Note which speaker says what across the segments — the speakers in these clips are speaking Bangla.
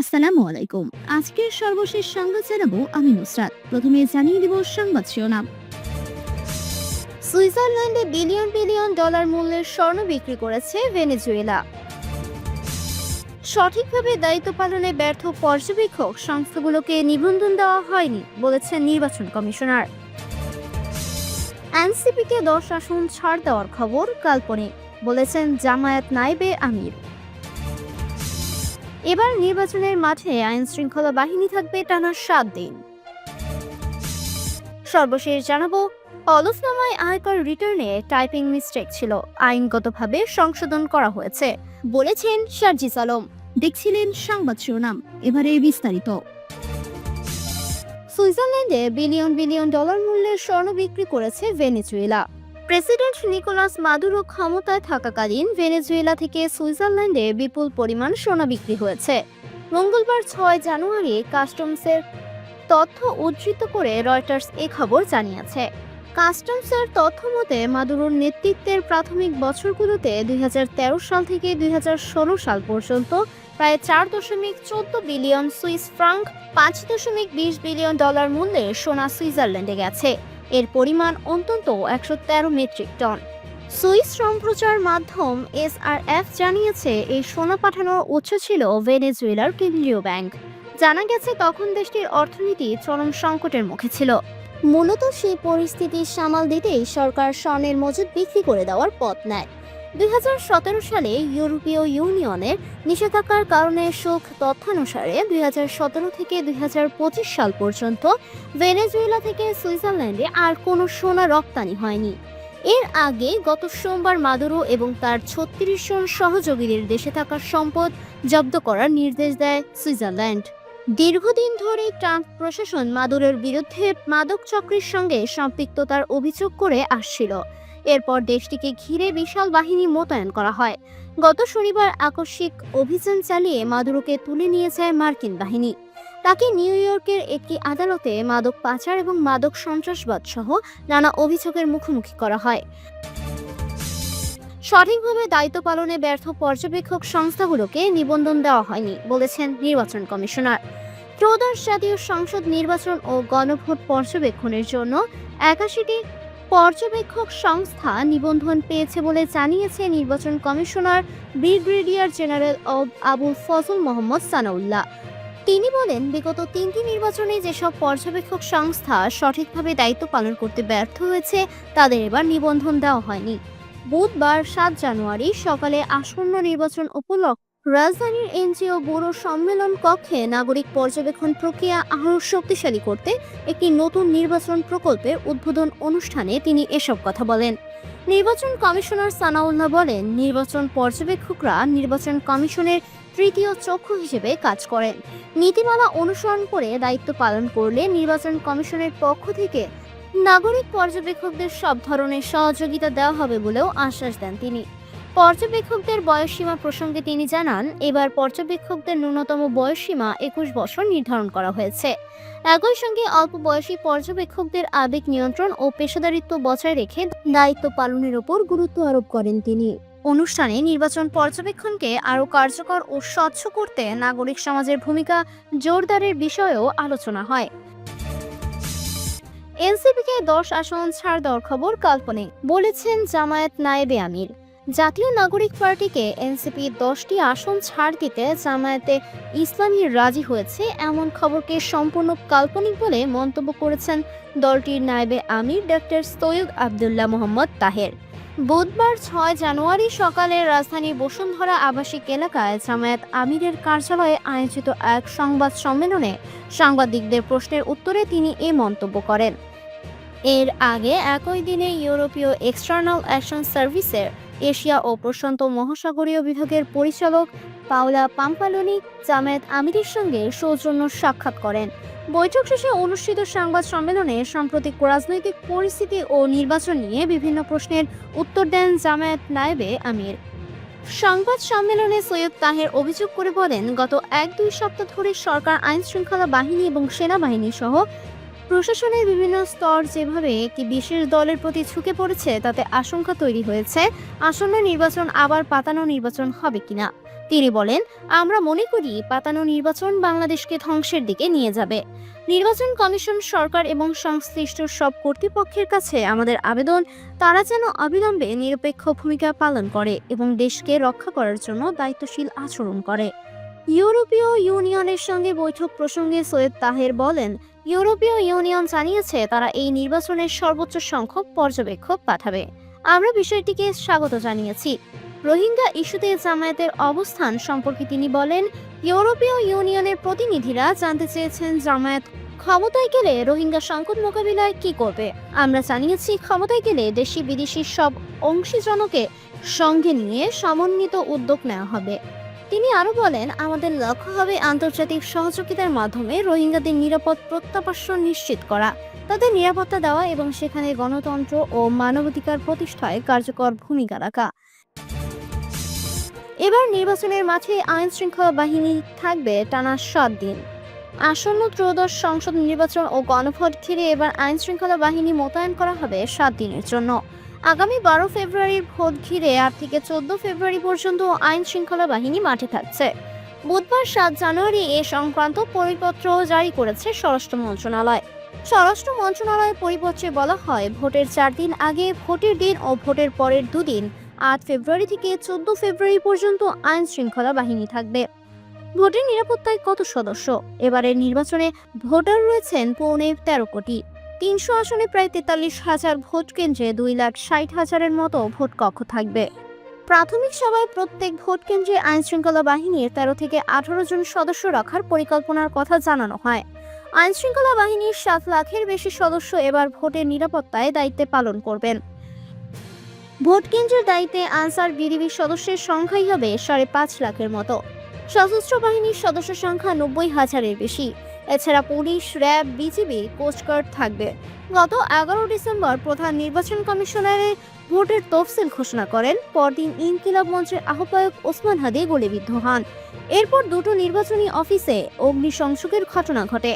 Speaker 1: আসসালামু আলাইকুম। আজকের সর্বশেষ সংবাদ জানাব আমি নুসরাত। প্রথমে জানিয়ে দিব সংবাদ শিরোনাম।
Speaker 2: সুইজারল্যান্ডে বিলিয়ন বিলিয়ন ডলার মূল্যের স্বর্ণ বিক্রি করেছে ভেনেজুয়েলা। সঠিকভাবে দায়িত্ব পালনে ব্যর্থ পর্যবেক্ষক সংস্থাগুলোকে নিবন্ধন দেওয়া হয়নি, বলেছেন নির্বাচন কমিশনার। এনসিপিকে দশ আসন ছাড় দেওয়ার খবর কাল্পনিক, বলেছেন জামায়াত নাইবে আমির। এবার নির্বাচনের মাঠে আইন শৃঙ্খলা বাহিনী থাকবে টানা সাত দিন। সর্বশেষ জানাব হলফনামায় আয়কর রিটার্নে টাইপিং মিস্টেক ছিল। আইনগতভাবে সংশোধন করা হয়েছে, বলেছেন শারজিস আলম।
Speaker 1: দেখছিলেন সংবাদ শিরোনাম, এবারে বিস্তারিত।
Speaker 2: সুইজারল্যান্ডে বিলিয়ন বিলিয়ন ডলার মূল্যের স্বর্ণ বিক্রি করেছে ভেনেজুয়েলা। প্রেসিডেন্ট নিকোলাস মাদুরো ক্ষমতায় থাকাকালীন ভেনেজুয়েলা থেকে সুইজারল্যান্ডে বিপুল পরিমাণ সোনা বিক্রি হয়েছে। মঙ্গলবার ছয় জানুয়ারি কাস্টমসের তথ্য উদ্ধৃত করে রয়টার্স এ খবর জানিয়েছে। কাস্টমসের তথ্য মতে, মাদুরোর নেতৃত্বের প্রাথমিক বছরগুলোতে দুই হাজার তেরো সাল থেকে দুই হাজার ষোলো সাল পর্যন্ত প্রায় চার দশমিক চোদ্দ বিলিয়ন সুইস ফ্রাঙ্ক, পাঁচ দশমিক বিশ বিলিয়ন ডলার মূল্যের সোনা সুইজারল্যান্ডে গেছে। এর পরিমাণ অন্তত একশো তেরো মেট্রিক টন। সুইস সম্প্রচার মাধ্যম এস আর এফ জানিয়েছে, এই সোনা পাঠানোর উৎস ছিল ভেনেজুয়েলার কেন্দ্রীয় ব্যাংক। জানা গেছে, তখন দেশটির অর্থনীতি চরম সংকটের মুখে ছিল। মূলত সেই পরিস্থিতি সামাল দিতেই সরকার স্বর্ণের মজুদ বিক্রি করে দেওয়ার পথ নেয়। দুই হাজার সতেরো সালে ইউরোপীয় ইউনিয়নের নিষেধাজ্ঞার কারণে সুখ তথ্যানুসারে দুই থেকে দুই হাজার পঁচিশ সাল পর্যন্ত ভেনেজুয়েলা থেকে সুইজারল্যান্ডে আর কোনো সোনা রপ্তানি হয়নি। এর আগে গত সোমবার মাদুরো এবং তার ছত্রিশ জন সহযোগীদের দেশে থাকা সম্পদ জব্দ করার নির্দেশ দেয় সুইজারল্যান্ড। দীর্ঘদিন ধরে ট্রাম্প প্রশাসন মাদুরের বিরুদ্ধে মাদক চক্রের সঙ্গে সম্পৃক্ততার অভিযোগ করে আসছিল। এরপর দেশটিকে ঘিরে বিশাল বাহিনী মোতায়েন করা হয়। গত শনিবার আকস্মিক অভিযান চালিয়ে মাদুরোকে তুলে নিয়ে যায় মার্কিন বাহিনী। তাকে নিউ ইয়র্কের একটি আদালতে মাদক পাচার এবং মাদক সন্ত্রাসবাদ সহ নানা অভিযোগের মুখোমুখি করা হয়। সঠিকভাবে দায়িত্ব পালনে ব্যর্থ পর্যবেক্ষক সংস্থাগুলোকে নিবন্ধন দেওয়া হয়নি, বলেছেন নির্বাচন কমিশনার। ত্রয়োদশ জাতীয় সংসদ নির্বাচন ও গণভোট পর্যবেক্ষণের জন্য একাশিটি পর্যবেক্ষক সংস্থা নিবন্ধন পেয়েছে বলে জানিয়েছে নির্বাচন কমিশনার ব্রিগেডিয়ার জেনারেল অব আবুল ফজল মোহাম্মদ সানাউল্লাহ। তিনি বলেন, বিগত তিনটি নির্বাচনে যেসব পর্যবেক্ষক সংস্থা সঠিকভাবে দায়িত্ব পালন করতে ব্যর্থ হয়েছে, তাদের এবার নিবন্ধন দেওয়া হয়নি। বুধবার সাত জানুয়ারি সকালে আসন্ন নির্বাচন উপলক্ষে রাজধানীর এনজিও ব্যুরো সম্মেলন কক্ষে নাগরিক পর্যবেক্ষণ প্রক্রিয়া আরও শক্তিশালী করতে একটি নতুন নির্বাচন প্রকল্পের উদ্বোধন অনুষ্ঠানে তিনি এসব কথা বলেন। নির্বাচন কমিশনার সানাউল্লাহ বলেন, নির্বাচন পর্যবেক্ষকরা নির্বাচন কমিশনের তৃতীয় চক্ষু হিসেবে কাজ করেন। নীতিমালা অনুসরণ করে দায়িত্ব পালন করলে নির্বাচন কমিশনের পক্ষ থেকে নাগরিক পর্যবেক্ষকদের সব ধরনের সহযোগিতা দেওয়া হবে বলেও আশ্বাস দেন তিনি। পর্যবেক্ষকদের বয়সসীমা প্রসঙ্গে তিনি জানান, এবার পর্যবেক্ষকদের ন্যূনতম বয়সসীমা একুশ বছর নির্ধারণ করা হয়েছে। একই সঙ্গে অল্প বয়সী পর্যবেক্ষকদের আবেগ নিয়ন্ত্রণ ও পেশাদারিত্ব বজায় রেখে দায়িত্ব পালনের উপর গুরুত্ব আরোপ করেন তিনি। অনুষ্ঠানে নির্বাচন পর্যবেক্ষণকে আরও কার্যকর ও স্বচ্ছ করতে নাগরিক সমাজের ভূমিকা জোরদারের বিষয়েও আলোচনা হয়। এনসিপিকে দশ আসন ছাড় দেওয়ার খবর কাল্পনিক, বলেছেন জামায়াত নায়েবে আমির। জাতীয় নাগরিক পার্টিকে এনসিপি দশটি আসন ছাড় দিতে জামায়াতে ইসলামী রাজি হয়েছে, এমন খবরকে সম্পূর্ণ কাল্পনিক বলে মন্তব্য করেছেন দলটির নায়েবে আমির ডক্টর সৈয়দ আবদুল্লাহ মোহাম্মদ তাহের। বুধবার ছয় জানুয়ারি সকালে রাজধানী বসুন্ধরা আবাসিক এলাকায় জামায়াত আমিরের কার্যালয়ে আয়োজিত এক সংবাদ সম্মেলনে সাংবাদিকদের প্রশ্নের উত্তরে তিনি এ মন্তব্য করেন। এর আগে একই দিনে ইউরোপীয় এক্সটার্নাল অ্যাকশন সার্ভিসের এশিয়া ও প্রশান্ত মহাসাগরীয় বিভাগের পরিচালক পাওলা পাম্পালোনি জামায়াত আমিরের সঙ্গে সৌজন্য সাক্ষাৎ করেন। বৈঠক শেষে অনুষ্ঠিত সংবাদ সম্মেলনে সাম্প্রতিক রাজনৈতিক পরিস্থিতি ও নির্বাচন নিয়ে বিভিন্ন প্রশ্নের উত্তর দেন জামায়াত নায়েবে আমির। সংবাদ সম্মেলনে সৈয়দ তাহের অভিযোগ করে বলেন, গত এক দুই সপ্তাহ ধরে সরকার আইন শৃঙ্খলা বাহিনী এবং সেনাবাহিনী সহ প্রশাসনের বিভিন্ন স্তর যেভাবে একটি বিশেষ দলের প্রতি ঝুঁকে পড়েছে, তাতে আশঙ্কা তৈরি হয়েছে, আসন্ন নির্বাচন আবার পাতানো নির্বাচন হবে কিনা। তিনি বলেন, আমরা মনে করি পাতানো নির্বাচন বাংলাদেশকে ধ্বংসের দিকে নিয়ে যাবে। নির্বাচন কমিশন সরকার এবং সংশ্লিষ্ট সব কর্তৃপক্ষের কাছে আমাদের আবেদন, তারা যেন অবিলম্বে নিরপেক্ষ ভূমিকা পালন করে এবং দেশকে রক্ষা করার জন্য দায়িত্বশীল আচরণ করে। ইউরোপীয় ইউনিয়নের সঙ্গে বৈঠক প্রসঙ্গে সৈয়দ তাহের বলেন, ইউরোপীয় ইউনিয়ন জানিয়েছে তারা এই নির্বাচনের সর্বোচ্চ সংখ্যক পর্যবেক্ষক পাঠাবে। আমরা বিষয়টিকে স্বাগত জানিয়েছি। রোহিঙ্গা ইস্যুতে জামায়াতের অবস্থান সম্পর্কে তিনি বলেন, ইউরোপীয় ইউনিয়নের প্রতিনিধিরা জানতে চেয়েছেন জামায়াত ক্ষমতায় গেলে রোহিঙ্গা সংকট মোকাবিলায় কি করবে। আমরা জানিয়েছি ক্ষমতায় গেলে দেশি বিদেশি সব অংশীজনকে সঙ্গে নিয়ে সমন্বিত উদ্যোগ নেওয়া হবে। তিনি আরও বলেন, আমাদের লক্ষ্য হবে আন্তর্জাতিক সহযোগিতার মাধ্যমে রোহিঙ্গাদের নিরাপদ প্রত্যাবাসন নিশ্চিত করা, তাদের নিরাপত্তা দেওয়া এবং সেখানে গণতন্ত্র ও মানবাধিকার প্রতিষ্ঠায় কার্যকর ভূমিকা রাখা। এবার নির্বাচনের মাঠে আইন শৃঙ্খলা বাহিনী থাকবে টানা সাত দিন। আসন্ন ত্রয়োদশ সংসদ নির্বাচন ও গণভোট ঘিরে এবার আইন শৃঙ্খলা বাহিনী মোতায়েন করা হবে সাত দিনের জন্য। আগামী বারো ফেব্রুয়ারির ভোট ঘিরে আট থেকে চোদ্দ ফেব্রুয়ারি পর্যন্ত আইন শৃঙ্খলা বাহিনী মাঠে থাকছে। বুধবার সাত জানুয়ারি এ সংক্রান্ত পরিপত্র জারি করেছে স্বরাষ্ট্র মন্ত্রণালয়। স্বরাষ্ট্র মন্ত্রণালয়ের পরিপত্রে বলা হয়, ভোটের চার দিন আগে ভোটের দিন ও ভোটের পরের দুদিন, আট ফেব্রুয়ারি থেকে চোদ্দ ফেব্রুয়ারি পর্যন্ত আইন শৃঙ্খলা বাহিনী থাকবে। ভোটের নিরাপত্তায় কত সদস্য? এবারের নির্বাচনে ভোটার রয়েছেন পৌনে তেরো কোটি। তিনশো আসনে প্রায় তেতাল্লিশ হাজার ভোট কেন্দ্রে দুই লাখ ষাট হাজারের মতো ভোট কক্ষ থাকবে। প্রাথমিক সভায় প্রত্যেক ভোট কেন্দ্রে আইন শৃঙ্খলা বাহিনীর তেরো থেকে আঠারো জন সদস্য রাখার পরিকল্পনার কথা জানানো হয়। আইন শৃঙ্খলা বাহিনীর সাত লাখের বেশি সদস্য এবার ভোটের নিরাপত্তায় দায়িত্বে পালন করবেন। ভোট কেন্দ্রের দায়িত্বে আনসার বিডিবি সদস্যের সংখ্যাই হবে সাড়ে পাঁচ লাখের মতো। সশস্ত্র বাহিনীর সদস্য সংখ্যা নব্বই হাজারের বেশি। এছাড়া পুলিশ, র্যাব, বিজিবি কোস্টগার্ড থাকবে। গত এগারো ডিসেম্বর প্রধান নির্বাচন কমিশনারের ভোটের তফসিল ঘোষণা করেন। পরদিন ইনকিলাব মঞ্চের আহ্বায়ক ওসমান হাদি গুলিবিদ্ধ হন। এরপর দুটো নির্বাচনী অফিসে অগ্নিসংযোগের ঘটনা ঘটে।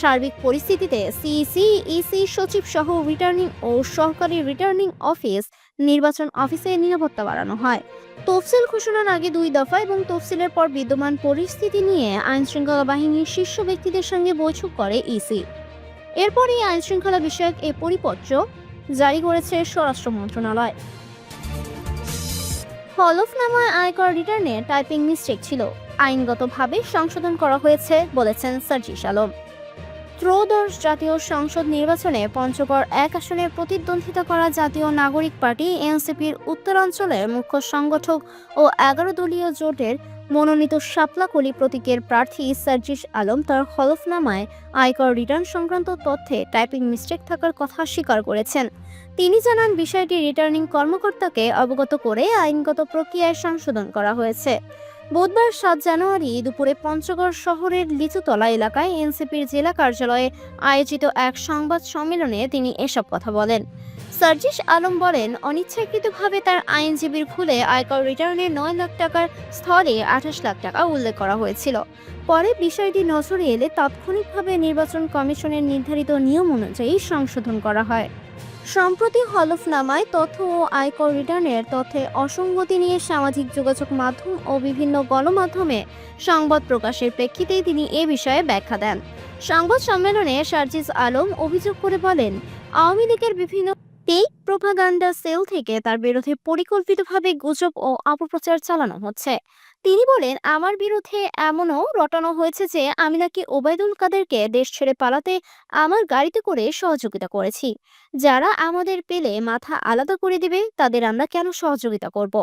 Speaker 2: সার্বিক পরিস্থিতিতে সিইসি ইসি সচিব সহ রিটার্নিং ও সহকারী রিটার্নিং অফিস নির্বাচন অফিসে নিরাপত্তা বাড়ানো হয়। তফসিল ঘোষণার আগে দুই দফা এবং তফসিলের পর বিদ্যমান পরিস্থিতি নিয়ে আইন শৃঙ্খলা বাহিনীর শীর্ষ ব্যক্তিদের সঙ্গে বৈঠক করে ইসি। এরপরই আইন শৃঙ্খলা বিষয়ক এ পরিপত্র জারি করেছে স্বরাষ্ট্র মন্ত্রণালয়। হলফনামায় আয়কর রিটার্নে টাইপিং মিস্টেক ছিল। আইনগতভাবে সংশোধন করা হয়েছে, বলেছেন সার্জিস আলম। ত্রয়োদশ জাতীয় সংসদ নির্বাচনে পঞ্চগড় এক আসনে প্রতিদ্বন্দ্বিতা করা জাতীয় নাগরিক পার্টি এনসিপির উত্তরাঞ্চলের মুখ্য সংগঠক ও এগারো দলীয় জোটের মনোনীত শাপলাকলি প্রতীকের প্রার্থী সার্জিস আলম তার হলফনামায় আয়কর রিটার্ন সংক্রান্ত তথ্যে টাইপিং মিস্টেক থাকার কথা স্বীকার করেছেন। তিনি জানান, বিষয়টি রিটার্নিং কর্মকর্তাকে অবগত করে আইনগত প্রক্রিয়ায় সংশোধন করা হয়েছে। বুধবার সাত জানুয়ারি দুপুরে পঞ্চগড় শহরের লিচুতলা এলাকায় এনসিপির জেলা কার্যালয়ে আয়োজিত এক সংবাদ সম্মেলনে তিনি এসব কথা বলেন। সার্জিস আলম বলেন, অনিচ্ছাকৃতভাবে তার আইনজীবীর ভুলে আয়কর রিটার্নে নয় লাখ টাকার স্থলে আঠাশ লাখ টাকা উল্লেখ করা হয়েছিল। পরে বিষয়টি নজরে এলে তাৎক্ষণিকভাবে নির্বাচন কমিশনের নির্ধারিত নিয়ম অনুযায়ী সংশোধন করা হয়। সম্প্রতি হলফনামায় তথ্য ও আয়কর রিটার্নের তথ্যে অসঙ্গতি নিয়ে সামাজিক যোগাযোগ মাধ্যম ও বিভিন্ন গণমাধ্যমে সংবাদ প্রকাশের প্রেক্ষিতে তিনি এ বিষয়ে ব্যাখ্যা দেন। সংবাদ সম্মেলনে সার্জিস আলম অভিযোগ করে বলেন, আওয়ামী লীগের বিভিন্ন টেক প্রোপাগান্ডা সেল থেকে তার বিরুদ্ধে পরিকল্পিতভাবে গুজব ও অপপ্রচার চালানো হচ্ছে। তিনি বলেন, আমার বিরুদ্ধে এমনও রটানো হয়েছে যে আমি নাকি ওবায়দুল কাদেরকে দেশ ছেড়ে পালাতে আমার গাড়িতে করে সহযোগিতা করেছি। যারা আমাদের পেলে মাথা আলাদা করে দিবে, তাদের আমরা কেন সহযোগিতা করব?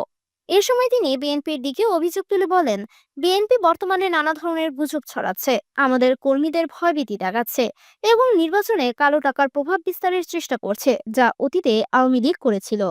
Speaker 2: এ সময় তিনি বিএনপির দিকে অভিযোগ তুলে বলেন, বিএনপি বর্তমানে নানা ধরনের গুজব ছড়াচ্ছে, আমাদের কর্মীদের ভয়ভীতি দেখাচ্ছে এবং নির্বাচনে কালো টাকার প্রভাব বিস্তারের চেষ্টা করছে, যা অতীতে আওয়ামী লীগ করেছিল।